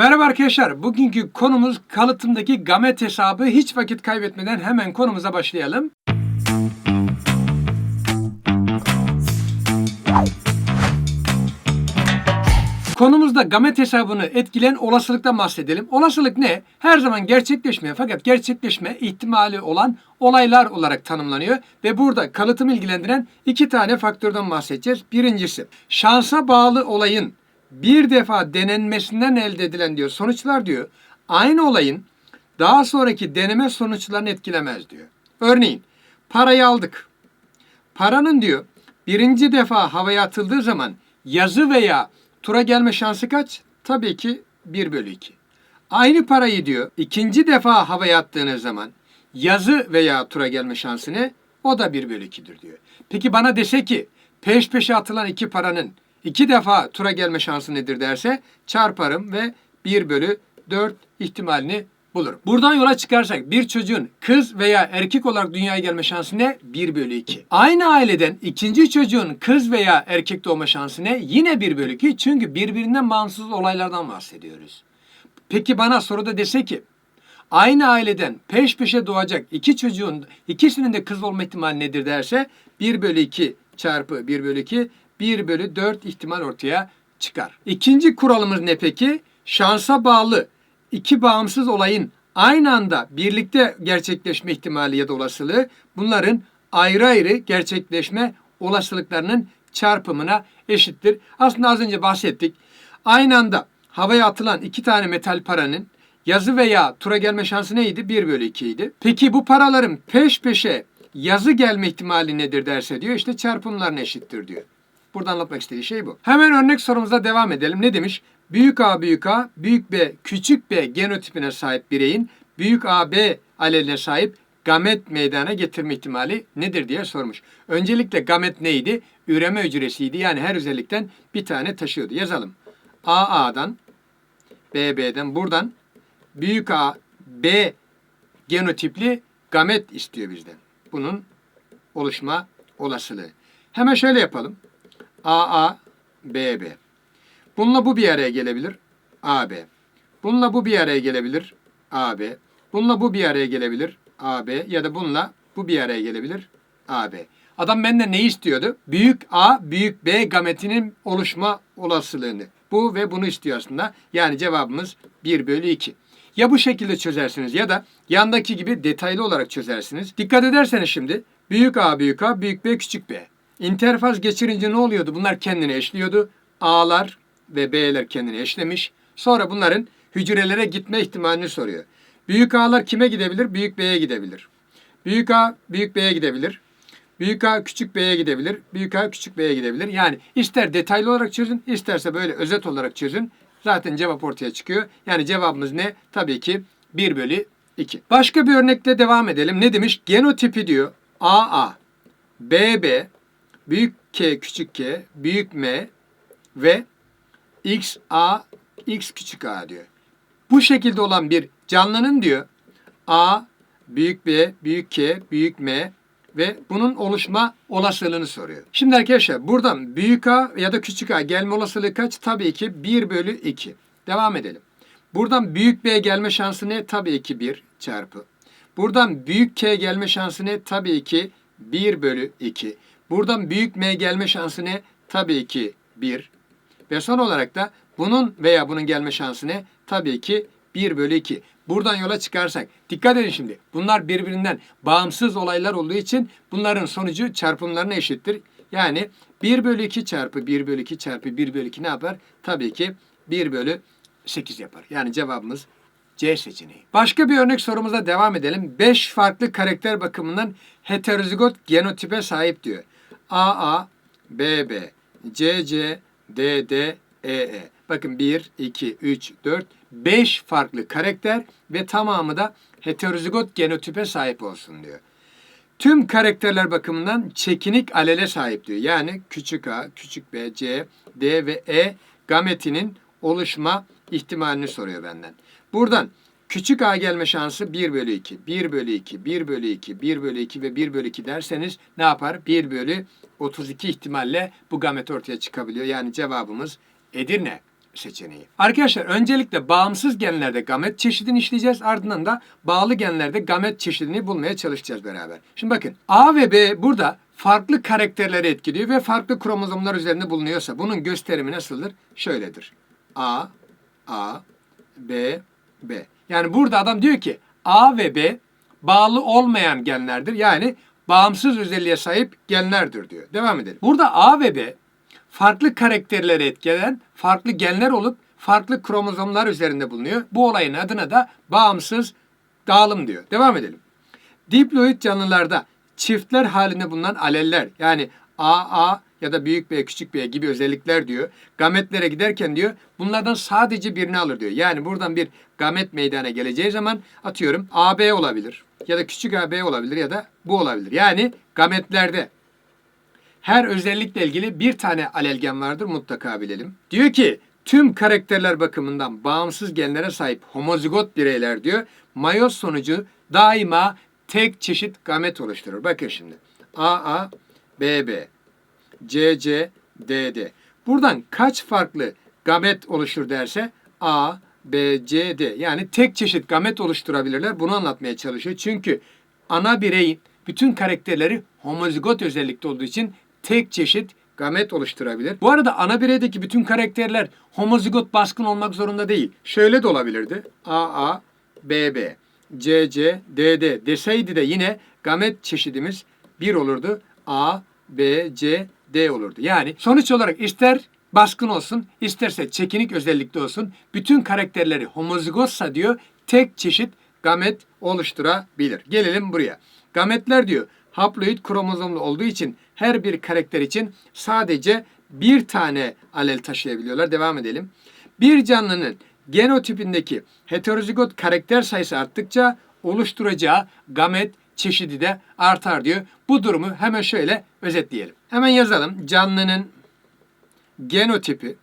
Merhaba arkadaşlar. Bugünkü konumuz kalıtımdaki gamet hesabı. Hiç vakit kaybetmeden hemen konumuza başlayalım. Konumuzda gamet hesabını etkileyen olasılıktan bahsedelim. Olasılık ne? Her zaman gerçekleşmeyen fakat gerçekleşme ihtimali olan olaylar olarak tanımlanıyor ve burada kalıtımı ilgilendiren iki tane faktörden bahsedeceğiz. Birincisi şansa bağlı olayın bir defa denenmesinden elde edilen diyor sonuçlar diyor. Aynı olayın daha sonraki deneme sonuçlarını etkilemez diyor. Örneğin parayı aldık. Paranın diyor birinci defa havaya atıldığı zaman yazı veya tura gelme şansı kaç? Tabii ki 1 bölü 2. Aynı parayı diyor ikinci defa havaya attığınız zaman yazı veya tura gelme şansı ne? O da 1 bölü 2'dir diyor. Peki bana dese ki peş peşe atılan iki paranın iki defa tura gelme şansı nedir derse çarparım ve 1 bölü 4 ihtimalini bulurum. Buradan yola çıkarsak bir çocuğun kız veya erkek olarak dünyaya gelme şansı ne? 1 bölü 2. Aynı aileden ikinci çocuğun kız veya erkek doğma şansı ne? Yine 1 bölü 2. Çünkü birbirinden bağımsız olaylardan bahsediyoruz. Peki bana soruda dese ki aynı aileden peş peşe doğacak iki çocuğun ikisinin de kız olma ihtimali nedir derse 1 bölü 2 çarpı 1 bölü 2 1 bölü 4 ihtimal ortaya çıkar. İkinci kuralımız ne peki? Şansa bağlı iki bağımsız olayın aynı anda birlikte gerçekleşme ihtimali ya da olasılığı bunların ayrı ayrı gerçekleşme olasılıklarının çarpımına eşittir. Aslında az önce bahsettik. Aynı anda havaya atılan iki tane metal paranın yazı veya tura gelme şansı neydi? 1 bölü 2 idi. Peki bu paraların peş peşe yazı gelme ihtimali nedir derse diyor işte çarpımlarına eşittir diyor. Burada anlatmak istediği şey bu. Hemen örnek sorumuza devam edelim. Ne demiş? Büyük A büyük A, büyük B küçük B genotipine sahip bireyin büyük AB aleline sahip gamet meydana getirme ihtimali nedir diye sormuş. Öncelikle gamet neydi? Üreme hücresiydi. Yani her özellikten bir tane taşıyordu. Yazalım. A A'dan, B B'den, buradan büyük A B genotipli gamet istiyor bizden. Bunun oluşma olasılığı. Hemen şöyle yapalım. AA, BB. Bununla bu bir araya gelebilir. AB. Bununla bu bir araya gelebilir. AB. Bununla bu bir araya gelebilir. AB. Ya da bununla bu bir araya gelebilir. AB. Adam benden ne istiyordu? Büyük A, büyük B gametinin oluşma olasılığını. Bu ve bunu istiyor aslında. Yani cevabımız 1 bölü 2. Ya bu şekilde çözersiniz ya da yandaki gibi detaylı olarak çözersiniz. Dikkat ederseniz şimdi büyük A, büyük A, büyük B, küçük B. İnterfaz geçirince ne oluyordu? Bunlar kendini eşliyordu. A'lar ve B'ler kendini eşlemiş. Sonra bunların hücrelere gitme ihtimalini soruyor. Büyük A'lar kime gidebilir? Büyük B'ye gidebilir. Büyük A büyük B'ye gidebilir. Büyük A küçük B'ye gidebilir. Büyük A küçük B'ye gidebilir. Yani ister detaylı olarak çözün, isterse böyle özet olarak çözün. Zaten cevap ortaya çıkıyor. Yani cevabımız ne? Tabii ki 1 bölü 2. Başka bir örnekle devam edelim. Ne demiş? Genotipi diyor. AA, BB, büyük K küçük K, büyük M ve X A X küçük A diyor. Bu şekilde olan bir canlının diyor A büyük B, büyük K, büyük M ve bunun oluşma olasılığını soruyor. Şimdi arkadaşlar buradan büyük A ya da küçük A gelme olasılığı kaç? Tabii ki 1 bölü 2. Devam edelim. Buradan büyük B gelme şansı ne? Tabii ki 1 çarpı. Buradan büyük K gelme şansı ne? Tabii ki 1 bölü 2. Buradan büyük M gelme şansı ne? Tabii ki 1. Ve son olarak da bunun veya bunun gelme şansı ne? Tabii ki 1 bölü 2. Buradan yola çıkarsak, dikkat edin şimdi. Bunlar birbirinden bağımsız olaylar olduğu için bunların sonucu çarpımlarına eşittir. Yani 1 bölü 2 çarpı 1 bölü 2 çarpı 1 bölü 2 ne yapar? Tabii ki 1 bölü 8 yapar. Yani cevabımız C seçeneği. Başka bir örnek sorumuza devam edelim. 5 farklı karakter bakımından heterozigot genotipe sahip diyor. AA, BB, CC, DD, EE. Bakın 1, 2, 3, 4, 5 farklı karakter ve tamamı da heterozigot genotipe sahip olsun diyor. Tüm karakterler bakımından çekinik alele sahip diyor. Yani küçük a, küçük b, c, d ve e gametinin oluşma ihtimalini soruyor benden. Buradan küçük a gelme şansı 1 bölü 2, 1 bölü 2, 1 bölü 2, 1 bölü 2 ve 1 bölü 2 derseniz ne yapar? 1 bölü 32 ihtimalle bu gamet ortaya çıkabiliyor. Yani cevabımız Edirne seçeneği. Arkadaşlar öncelikle bağımsız genlerde gamet çeşidini işleyeceğiz. Ardından da bağlı genlerde gamet çeşidini bulmaya çalışacağız beraber. Şimdi bakın A ve B burada farklı karakterleri etkiliyor ve farklı kromozomlar üzerinde bulunuyorsa bunun gösterimi nasıldır? Şöyledir. A, A, B, B. Yani burada adam diyor ki A ve B bağlı olmayan genlerdir. Yani bağımsız özelliğe sahip genlerdir diyor. Devam edelim. Burada A ve B farklı karakterleri etkileyen farklı genler olup farklı kromozomlar üzerinde bulunuyor. Bu olayın adına da bağımsız dağılım diyor. Devam edelim. Diploid canlılarda çiftler halinde bulunan aleller yani AA ya da büyük B küçük B gibi özellikler diyor. Gametlere giderken diyor bunlardan sadece birini alır diyor. Yani buradan bir gamet meydana geleceği zaman atıyorum AB olabilir ya da küçük AB olabilir ya da bu olabilir. Yani gametlerde her özellikle ilgili bir tane alelgen vardır mutlaka bilelim. Diyor ki tüm karakterler bakımından bağımsız genlere sahip homozigot bireyler diyor. Mayoz sonucu daima tek çeşit gamet oluşturur. Bakın şimdi. AA, BB, CC, DD. Buradan kaç farklı gamet oluşur derse A, B, C, D. Yani tek çeşit gamet oluşturabilirler. Bunu anlatmaya çalışıyor. Çünkü ana bireyin bütün karakterleri homozigot özellikte olduğu için tek çeşit gamet oluşturabilir. Bu arada ana bireydeki bütün karakterler homozigot baskın olmak zorunda değil. Şöyle de olabilirdi. AA, BB, CC, DD deseydi de yine gamet çeşidimiz bir olurdu. A, B, C, D olurdu. Yani sonuç olarak ister baskın olsun, isterse çekinik özellikte olsun bütün karakterleri homozigotsa diyor tek çeşit gamet oluşturabilir. Gelelim buraya. Gametler diyor haploid kromozomlu olduğu için her bir karakter için sadece bir tane alel taşıyabiliyorlar. Devam edelim. Bir canlının genotipindeki heterozigot karakter sayısı arttıkça oluşturacağı gamet çeşidi de artar diyor. Bu durumu hemen şöyle özetleyelim. Hemen yazalım. Canlının genotipi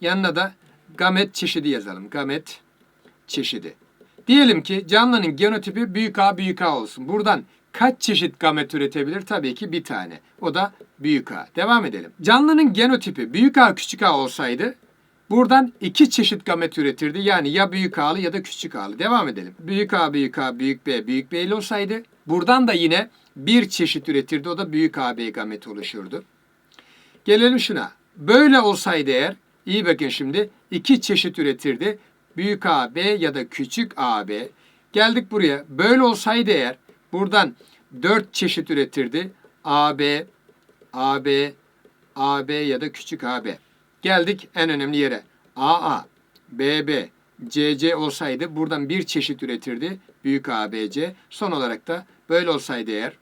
yanına da gamet çeşidi yazalım. Gamet çeşidi. Diyelim ki canlının genotipi büyük A büyük A olsun. Buradan kaç çeşit gamet üretebilir? Tabii ki bir tane. O da büyük A. Devam edelim. Canlının genotipi büyük A küçük A olsaydı buradan iki çeşit gamet üretirdi. Yani ya büyük A'lı ya da küçük A'lı. Devam edelim. Büyük A büyük A büyük B büyük B ile olsaydı buradan da yine bir çeşit üretirdi. O da büyük AB gameti oluşurdu. Gelelim şuna. Böyle olsaydı eğer iyi bakın şimdi iki çeşit üretirdi. Büyük AB ya da küçük AB. Geldik buraya. Böyle olsaydı eğer buradan dört çeşit üretirdi. AB, AB, AB ya da küçük AB. Geldik en önemli yere. AA, BB, CC olsaydı buradan bir çeşit üretirdi. Büyük ABC. Son olarak da böyle olsaydı eğer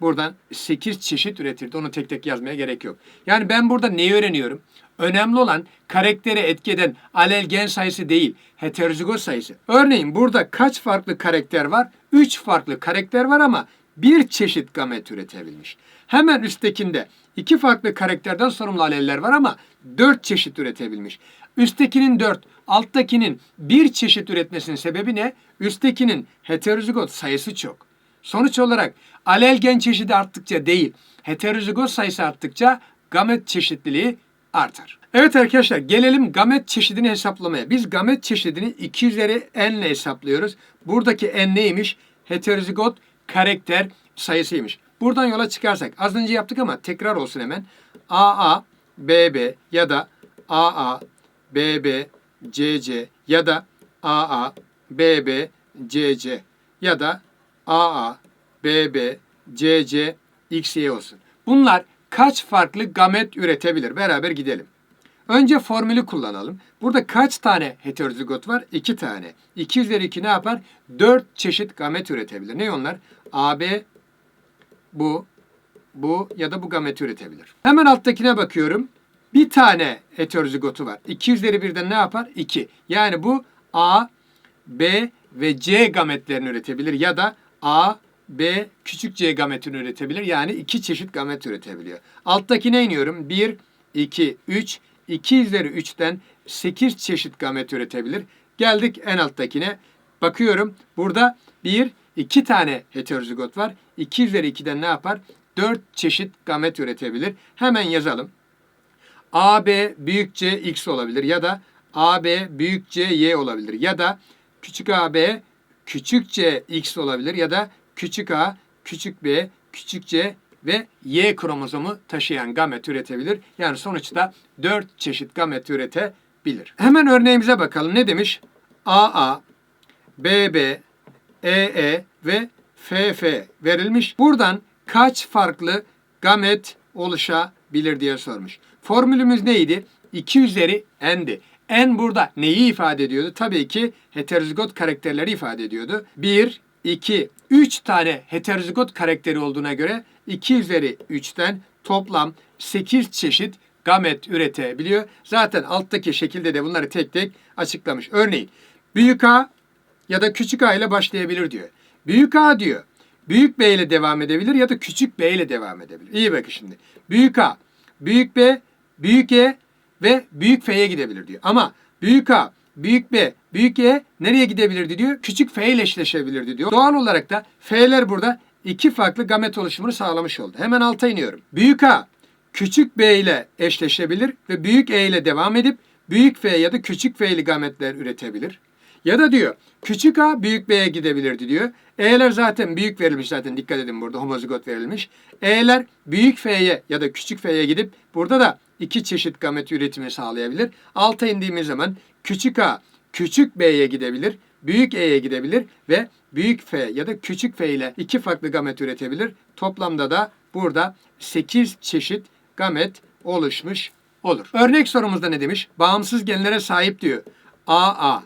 buradan 8 çeşit üretirdi. Onu tek tek yazmaya gerek yok. Yani ben burada neyi öğreniyorum? Önemli olan karaktere etki eden alel gen sayısı değil, heterozigot sayısı. Örneğin burada kaç farklı karakter var? 3 farklı karakter var ama bir çeşit gamet üretebilmiş. Hemen üsttekinde iki farklı karakterden sorumlu aleller var ama 4 çeşit üretebilmiş. Üsttekinin 4, alttakinin bir çeşit üretmesinin sebebi ne? Üsttekinin heterozigot sayısı çok. Sonuç olarak alel gen çeşidi arttıkça değil, heterozigot sayısı arttıkça gamet çeşitliliği artar. Evet arkadaşlar gelelim gamet çeşidini hesaplamaya. Biz gamet çeşidini 2 üzeri n ile hesaplıyoruz. Buradaki n neymiş? Heterozigot karakter sayısıymış. Buradan yola çıkarsak az önce yaptık ama tekrar olsun hemen. AA, BB ya da AA, BB, CC ya da AA, BB, CC ya da AA, BB, CC, XY olsun. Bunlar kaç farklı gamet üretebilir? Beraber gidelim. Önce formülü kullanalım. Burada kaç tane heterozigot var? 2 tane. 2 üzeri 2 ne yapar? 4 çeşit gamet üretebilir. Ne onlar? AB, bu, bu ya da bu gamet üretebilir. Hemen alttakine bakıyorum. Bir tane heterozigotu var. 2 üzeri 1'den ne yapar? 2. Yani bu A, B ve C gametlerini üretebilir ya da A, B küçük C gametini üretebilir. Yani iki çeşit gamet üretebiliyor. Alttakine iniyorum. 1, 2, 3. 2 üzeri 3'ten 8 çeşit gamet üretebilir. Geldik en alttakine. Bakıyorum burada 1, 2 tane heterozigot var. 2 üzeri 2'den ne yapar? 4 çeşit gamet üretebilir. Hemen yazalım. AB büyük C X olabilir ya da AB büyük C Y olabilir ya da küçük AB küçük C X olabilir ya da küçük A küçük B küçük C ve Y kromozomu taşıyan gamet üretebilir. Yani sonuçta 4 çeşit gamet üretebilir. Hemen örneğimize bakalım. Ne demiş? AA, BB, EE ve FF verilmiş. Buradan kaç farklı gamet oluşabilir diye sormuş. Formülümüz neydi? 2 üzeri n'di. N burada neyi ifade ediyordu? Tabii ki heterozigot karakterleri ifade ediyordu. 1, 2, 3 tane heterozigot karakteri olduğuna göre 2 üzeri 3'ten toplam 8 çeşit gamet üretebiliyor. Zaten alttaki şekilde de bunları tek tek açıklamış. Örneğin büyük A ya da küçük A ile başlayabilir diyor. Büyük A diyor. Büyük B ile devam edebilir ya da küçük B ile devam edebilir. İyi bakın şimdi. Büyük A, büyük B, büyük E ve büyük F'ye gidebilir diyor. Ama büyük A, büyük B, büyük E nereye gidebilirdi diyor? Küçük F ile eşleşebilirdi diyor. Doğal olarak da F'ler burada iki farklı gamet oluşumunu sağlamış oldu. Hemen alta iniyorum. Büyük A, küçük B ile eşleşebilir ve büyük E ile devam edip büyük F ya da küçük F'li gametler üretebilir. Ya da diyor küçük a büyük b'ye gidebilirdi diyor. E'ler zaten büyük verilmiş zaten dikkat edin burada homozigot verilmiş. E'ler büyük f'ye ya da küçük f'ye gidip burada da iki çeşit gamet üretimi sağlayabilir. Alta indiğimiz zaman küçük a küçük b'ye gidebilir. Büyük e'ye gidebilir ve büyük f ya da küçük f ile iki farklı gamet üretebilir. Toplamda da burada 8 çeşit gamet oluşmuş olur. Örnek sorumuzda ne demiş? Bağımsız genlere sahip diyor. AA,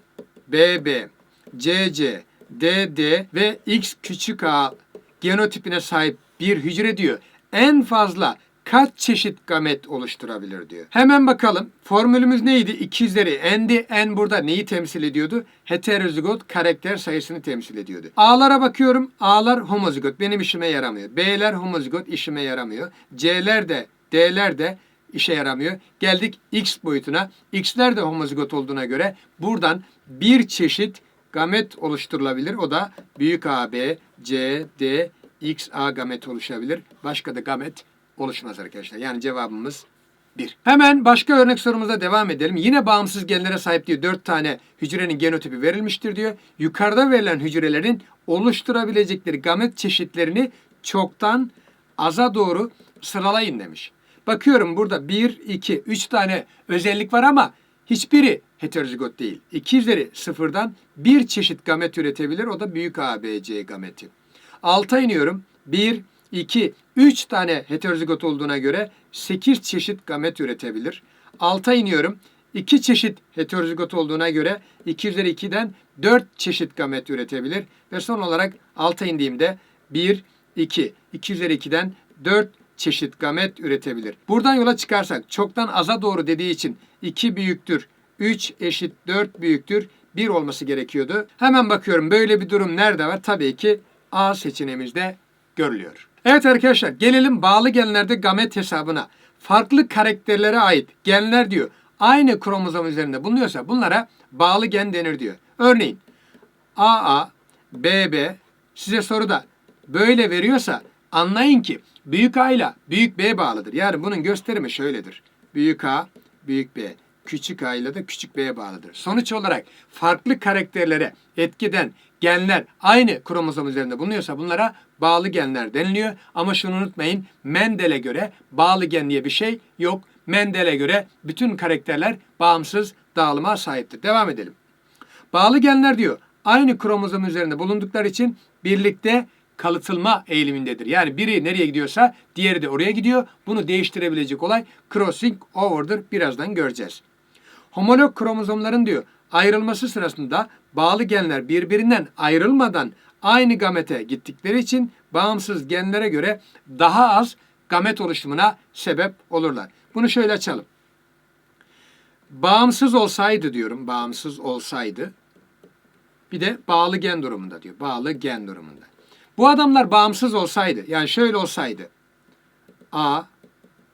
BB, CC, DD ve X küçük a genotipine sahip bir hücre diyor. En fazla kaç çeşit gamet oluşturabilir diyor. Hemen bakalım. Formülümüz neydi? 2 üzeri n'di. N burada neyi temsil ediyordu? Heterozigot karakter sayısını temsil ediyordu. A'lara bakıyorum. A'lar homozigot. Benim işime yaramıyor. B'ler homozigot işime yaramıyor. C'ler de D'ler de işe yaramıyor. Geldik X boyutuna. X'ler de homozigot olduğuna göre buradan bir çeşit gamet oluşturulabilir. O da büyük AB, C, D, X, A gamet oluşabilir. Başka da gamet oluşmaz arkadaşlar. Yani cevabımız 1. Hemen başka örnek sorumuza devam edelim. Yine bağımsız genlere sahip diyor. 4 tane hücrenin genotipi verilmiştir diyor. Yukarıda verilen hücrelerin oluşturabilecekleri gamet çeşitlerini çoktan aza doğru sıralayın demiş. Bakıyorum burada 1, 2, 3 tane özellik var ama hiçbiri heterozigot değil. 2 üzeri sıfırdan bir çeşit gamet üretebilir. O da büyük ABC gameti. Alta iniyorum. 1, 2, 3 tane heterozigot olduğuna göre 8 çeşit gamet üretebilir. Alta iniyorum. 2 çeşit heterozigot olduğuna göre 2 üzeri 2'den 4 çeşit gamet üretebilir. Ve son olarak alta indiğimde 1, 2, 2 üzeri 2'den 4 çeşit gamet üretebilir. Buradan yola çıkarsak çoktan aza doğru dediği için 2 büyüktür, 3 eşit 4 büyüktür, 1 olması gerekiyordu. Hemen bakıyorum böyle bir durum nerede var? Tabii ki A seçeneğimizde görülüyor. Evet arkadaşlar gelelim bağlı genlerde gamet hesabına. Farklı karakterlere ait genler diyor. Aynı kromozom üzerinde bulunuyorsa bunlara bağlı gen denir diyor. Örneğin AA, BB size soruda böyle veriyorsa anlayın ki büyük A ile büyük B bağlıdır. Yani bunun gösterimi şöyledir. Büyük A, büyük B, küçük A ile de küçük B'ye bağlıdır. Sonuç olarak farklı karakterlere etkiden genler aynı kromozom üzerinde bulunuyorsa bunlara bağlı genler deniliyor. Ama şunu unutmayın Mendel'e göre bağlı gen diye bir şey yok. Mendel'e göre bütün karakterler bağımsız dağılıma sahiptir. Devam edelim. Bağlı genler diyor aynı kromozom üzerinde bulundukları için birlikte kalıtılma eğilimindedir. Yani biri nereye gidiyorsa diğeri de oraya gidiyor. Bunu değiştirebilecek olay crossing over'dır. Birazdan göreceğiz. Homolog kromozomların diyor ayrılması sırasında bağlı genler birbirinden ayrılmadan aynı gamete gittikleri için bağımsız genlere göre daha az gamet oluşumuna sebep olurlar. Bunu şöyle açalım. Bağımsız olsaydı diyorum, bağımsız olsaydı. Bir de bağlı gen durumunda diyor. Bağlı gen durumunda. Bu adamlar bağımsız olsaydı, yani şöyle olsaydı. A,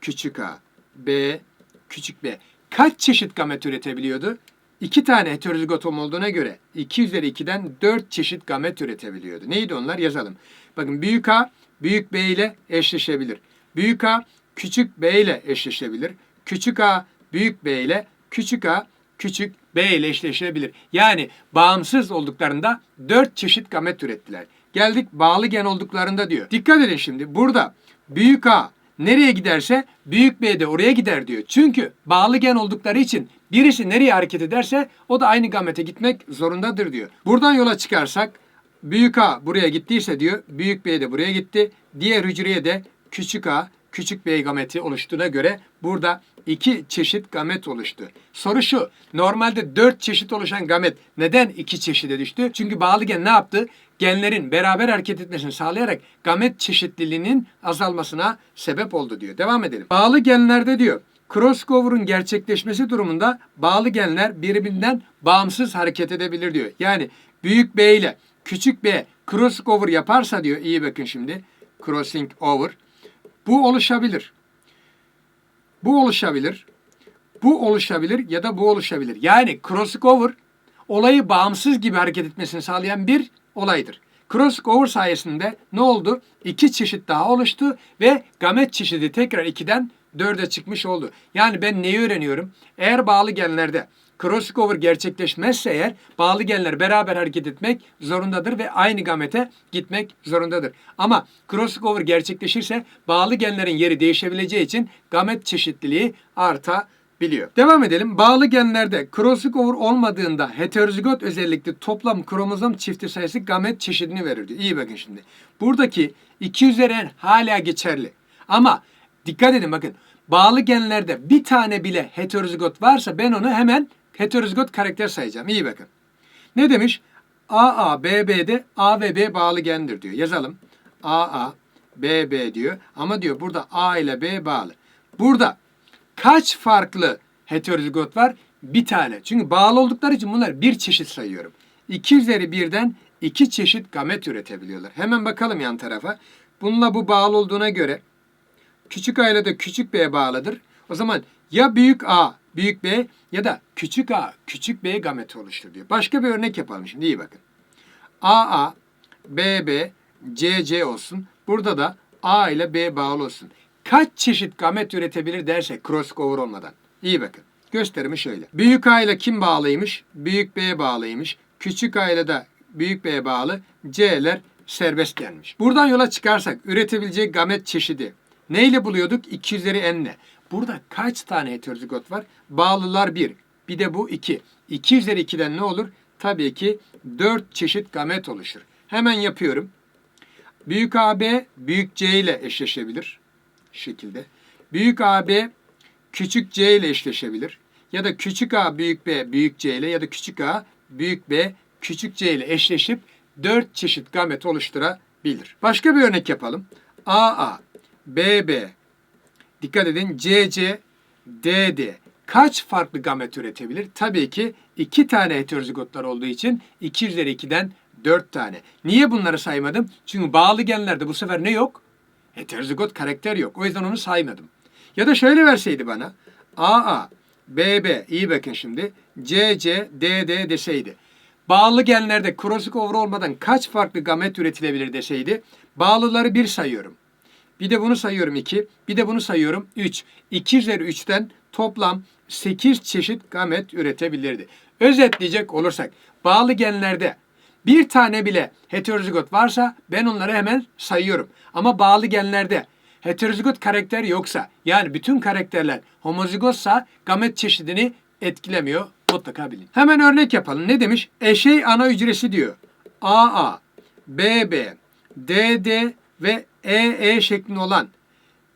küçük a, B, küçük b. Kaç çeşit gamet üretebiliyordu? İki tane heterozigotom olduğuna göre 2 üzeri 2'den 4 çeşit gamet üretebiliyordu. Neydi onlar? Yazalım. Bakın büyük A, büyük B ile eşleşebilir. Büyük A, küçük B ile eşleşebilir. küçük a büyük B ile küçük a küçük B ile eşleşebilir. Yani bağımsız olduklarında dört çeşit gamet ürettiler. Geldik bağlı gen olduklarında diyor. Dikkat edin şimdi burada büyük A nereye giderse büyük B de oraya gider diyor. Çünkü bağlı gen oldukları için birisi nereye hareket ederse o da aynı gamete gitmek zorundadır diyor. Buradan yola çıkarsak büyük A buraya gittiyse diyor büyük B de buraya gitti. Diğer hücreye de küçük A küçük B gameti oluştuğuna göre burada iki çeşit gamet oluştu. Soru şu, normalde dört çeşit oluşan gamet neden iki çeşide düştü? Çünkü bağlı gen ne yaptı? Genlerin beraber hareket etmesini sağlayarak gamet çeşitliliğinin azalmasına sebep oldu diyor. Devam edelim. Bağlı genlerde diyor, crossover'ın gerçekleşmesi durumunda bağlı genler birbirinden bağımsız hareket edebilir diyor. Yani büyük B ile küçük B crossover yaparsa diyor, iyi bakın şimdi, crossing over, bu oluşabilir. Bu oluşabilir. Bu oluşabilir ya da bu oluşabilir. Yani crossover olayı bağımsız gibi hareket etmesini sağlayan bir olaydır. Crossover sayesinde ne oldu? İki çeşit daha oluştu ve gamet çeşidi tekrar 2'den 4'e çıkmış oldu. Yani ben neyi öğreniyorum? Eğer bağlı genlerde crossover gerçekleşmezse eğer bağlı genler beraber hareket etmek zorundadır ve aynı gamete gitmek zorundadır. Ama crossover gerçekleşirse bağlı genlerin yeri değişebileceği için gamet çeşitliliği artabiliyor. Devam edelim. Bağlı genlerde crossover olmadığında heterozigot özellikli toplam kromozom çifti sayısı gamet çeşidini verir. İyi bakın şimdi. Buradaki 2 üzeri hala geçerli. Ama dikkat edin bakın. Bağlı genlerde bir tane bile heterozigot varsa ben onu hemen heterozigot karakter sayacağım. İyi bakın. Ne demiş? AA, BB'de A ve B bağlı gendir diyor. Yazalım. AA, BB diyor. Ama diyor burada A ile B bağlı. Burada kaç farklı heterozigot var? Bir tane. Çünkü bağlı oldukları için bunlar bir çeşit sayıyorum. 2 üzeri birden iki çeşit gamet üretebiliyorlar. Hemen bakalım yan tarafa. Bununla bu bağlı olduğuna göre küçük A ile de küçük B bağlıdır. O zaman ya büyük A, büyük B ya da küçük A, küçük B gameti oluştur diyor. Başka bir örnek yapalım şimdi iyi bakın. AA, BB, CC olsun. Burada da A ile B bağlı olsun. Kaç çeşit gamet üretebilir dersek crossover olmadan. İyi bakın. Gösterimi şöyle. Büyük A ile kim bağlıymış? Büyük B bağlıymış. Küçük A ile de büyük B bağlı. C'ler serbest gelmiş. Buradan yola çıkarsak üretebileceği gamet çeşidi neyle buluyorduk? 2 üzeri n'le. Burada kaç tane heterozigot var? Bağlılar 1. Bir de bu 2. 2 üzeri 2'den ne olur? Tabii ki 4 çeşit gamet oluşur. Hemen yapıyorum. Büyük AB büyük C ile eşleşebilir. Şekilde. Büyük AB küçük C ile eşleşebilir. Ya da küçük A büyük B büyük C ile ya da küçük A büyük B küçük C ile eşleşip 4 çeşit gamet oluşturabilir. Başka bir örnek yapalım. AA, BB, dikkat edin CC, DD kaç farklı gamet üretebilir? Tabii ki 2 tane heterozigotlar olduğu için 2 üzeri 2'den 4 tane. Niye bunları saymadım? Çünkü bağlı genlerde bu sefer ne yok? Heterozigot karakter yok. O yüzden onu saymadım. Ya da şöyle verseydi bana. AA, BB, iyi bakın şimdi. CC, DD deseydi. Bağlı genlerde crossover olmadan kaç farklı gamet üretilebilir deseydi. Bağlıları bir sayıyorum. Bir de bunu sayıyorum 2. Bir de bunu sayıyorum 3. 2 üzeri 3'ten toplam 8 çeşit gamet üretebilirdi. Özetleyecek olursak bağlı genlerde bir tane bile heterozigot varsa ben onları hemen sayıyorum. Ama bağlı genlerde heterozigot karakter yoksa yani bütün karakterler homozigotsa gamet çeşidini etkilemiyor. Mutlaka bilin. Hemen örnek yapalım. Ne demiş? Eşey ana hücresi diyor. AA, BB, DD ve EE şeklinde olan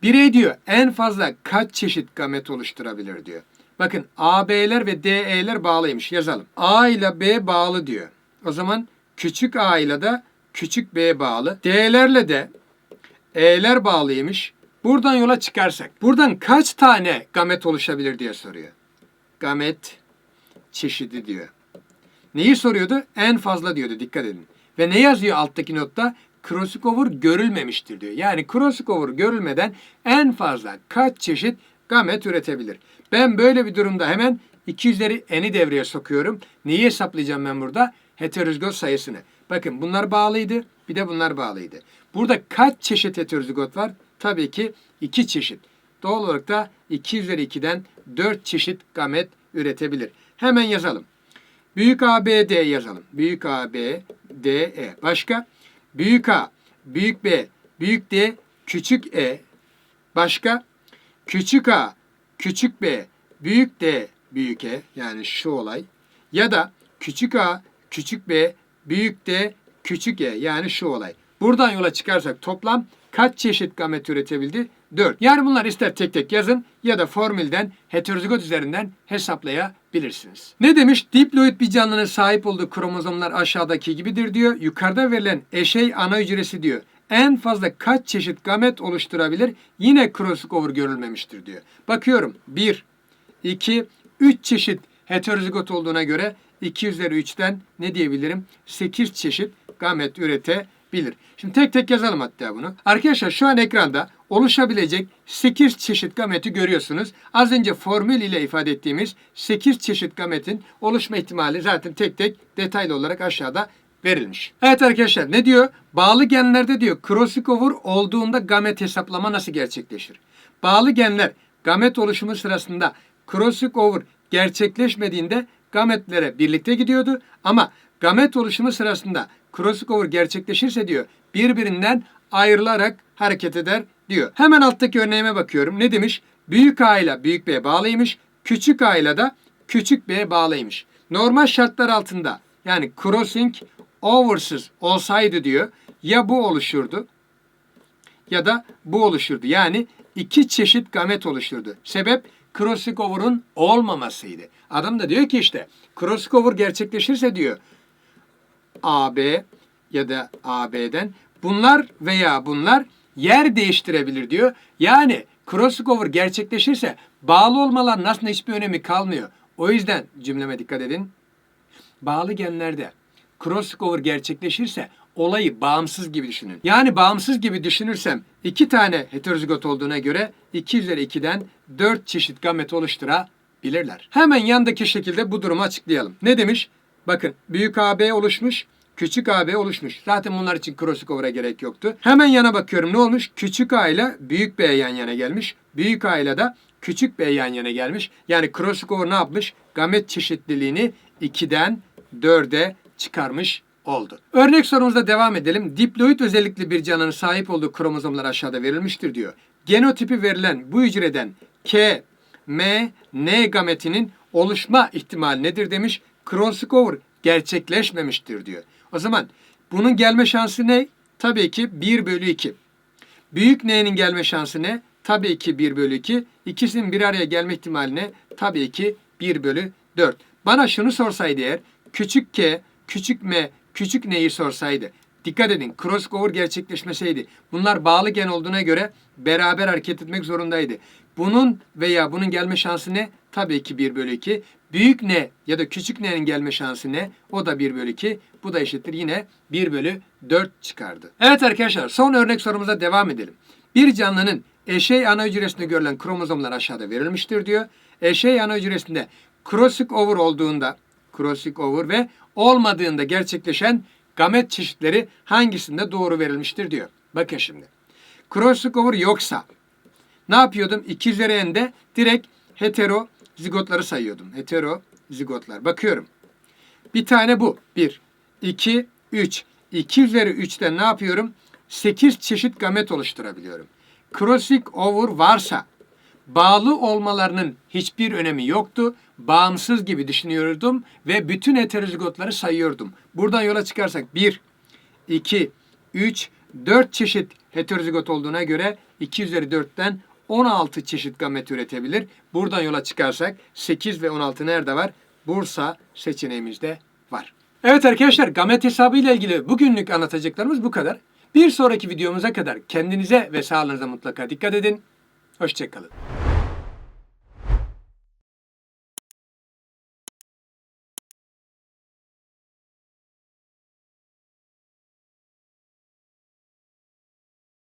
birey diyor en fazla kaç çeşit gamet oluşturabilir diyor. Bakın AB'ler ve DE'ler bağlıymış. Yazalım. A ile B bağlı diyor. O zaman küçük A ile de küçük B bağlı. D'lerle de E'ler bağlıymış. Buradan yola çıkarsak buradan kaç tane gamet oluşabilir diye soruyor. Gamet çeşidi diyor. Neyi soruyordu? En fazla diyordu dikkat edin. Ve ne yazıyor alttaki notta? Crossover görülmemiştir diyor. Yani crossover görülmeden en fazla kaç çeşit gamet üretebilir? Ben böyle bir durumda hemen 2 üzeri n'i devreye sokuyorum. Neyi hesaplayacağım ben burada? Heterozigot sayısını. Bakın bunlar bağlıydı. Bir de bunlar bağlıydı. Burada kaç çeşit heterozigot var? Tabii ki iki çeşit. Doğal olarak da 2 üzeri 2'den 4 çeşit gamet üretebilir. Hemen yazalım. Büyük A, B, D yazalım. Büyük A, B, D, E. Başka? Büyük A, büyük B, büyük D, küçük E. Başka? Küçük A, küçük B, büyük D, büyük E. Yani şu olay. Ya da küçük A, küçük B, büyük D, küçük E. Yani şu olay. Buradan yola çıkarsak toplam kaç çeşit gamet üretebildi? 4. Yani bunlar ister tek tek yazın ya da formülden heterozigot üzerinden hesaplayabilirsiniz. Ne demiş? Diploid bir canlının sahip olduğu kromozomlar aşağıdaki gibidir diyor. Yukarıda verilen eşey ana hücresi diyor. En fazla kaç çeşit gamet oluşturabilir? Yine crossover görülmemiştir diyor. Bakıyorum. 1, 2, 3 çeşit heterozigot olduğuna göre 2 üzeri 3'ten ne diyebilirim? 8 çeşit gamet üretebilir. Şimdi tek tek yazalım hatta bunu. Arkadaşlar şu an ekranda oluşabilecek 8 çeşit gameti görüyorsunuz. Az önce formül ile ifade ettiğimiz 8 çeşit gametin oluşma ihtimali zaten tek tek detaylı olarak aşağıda verilmiş. Evet arkadaşlar ne diyor? Bağlı genlerde diyor crossover olduğunda gamet hesaplama nasıl gerçekleşir? Bağlı genler gamet oluşumu sırasında crossover gerçekleşmediğinde gametlere birlikte gidiyordu ama gamet oluşumu sırasında crossover gerçekleşirse diyor birbirinden ayrılarak hareket eder diyor. Hemen alttaki örneğime bakıyorum. Ne demiş? Büyük A ile büyük B bağlıymış. Küçük A ile de küçük B bağlıymış. Normal şartlar altında yani crossing oversız olsaydı diyor ya bu oluşurdu ya da bu oluşurdu. Yani iki çeşit gamet oluşturdu. Sebep crossover'ın olmamasıydı. Adam da diyor ki işte crossover gerçekleşirse diyor AB ya da AB'den bunlar veya bunlar yer değiştirebilir diyor. Yani crossover gerçekleşirse bağlı olmaların aslında hiçbir önemi kalmıyor. O yüzden cümleme dikkat edin. Bağlı genlerde crossover gerçekleşirse olayı bağımsız gibi düşünün. Yani bağımsız gibi düşünürsem iki tane heterozigot olduğuna göre 2 üzeri 2'den 4 çeşit gamet oluşturabilirler. Hemen yandaki şekilde bu durumu açıklayalım. Ne demiş? Bakın büyük AB oluşmuş. Küçük AB oluşmuş. Zaten bunlar için crossover'a gerek yoktu. Hemen yana bakıyorum. Ne olmuş? Küçük A ile büyük B yan yana gelmiş. Büyük A ile de küçük B yan yana gelmiş. Yani crossover ne yapmış? Gamet çeşitliliğini 2'den 4'e çıkarmış oldu. Örnek sorumuzda devam edelim. Diploid özellikli bir canlının sahip olduğu kromozomlar aşağıda verilmiştir diyor. Genotipi verilen bu hücreden K, M, N gametinin oluşma ihtimali nedir demiş. Crossover gerçekleşmemiştir diyor. O zaman bunun gelme şansı ne? Tabii ki 1 bölü 2. Büyük N'nin gelme şansı ne? Tabii ki 1 bölü 2. İkisinin bir araya gelme ihtimali ne? Tabii ki 1 bölü 4. Bana şunu sorsaydı eğer küçük K, küçük M, küçük N'yi sorsaydı. Dikkat edin crossover gerçekleşmeseydi. Bunlar bağlı gen olduğuna göre beraber hareket etmek zorundaydı. Bunun veya bunun gelme şansı ne? Tabii ki 1 bölü 2. Büyük ne ya da küçük n'nin gelme şansı ne? O da 1 bölü 2. Bu da eşittir yine 1 bölü 4 çıkardı. Evet arkadaşlar son örnek sorumuza devam edelim. Bir canlının eşey ana hücresinde görülen kromozomlar aşağıda verilmiştir diyor. Eşey ana hücresinde crossover olduğunda crossover ve olmadığında gerçekleşen gamet çeşitleri hangisinde doğru verilmiştir diyor. Bakın şimdi. Crossover yoksa ne yapıyordum? 2 üzeri n'de direkt hetero zigotları sayıyordum. Hetero zigotlar. Bakıyorum. Bir tane bu. 1, 2, 3. 2 üzeri 3'ten ne yapıyorum? 8 çeşit gamet oluşturabiliyorum. Crossing over varsa bağlı olmalarının hiçbir önemi yoktu. Bağımsız gibi düşünüyordum ve bütün heterozigotları sayıyordum. Buradan yola çıkarsak 1, 2, 3, 4 çeşit heterozigot olduğuna göre 2 üzeri 4'ten 16 çeşit gamet üretebilir. Buradan yola çıkarsak 8 ve 16 nerede var? Bursa seçeneğimizde var. Evet arkadaşlar gamet hesabı ile ilgili bugünlük anlatacaklarımız bu kadar. Bir sonraki videomuza kadar kendinize ve sağlığınıza mutlaka dikkat edin. Hoşçakalın.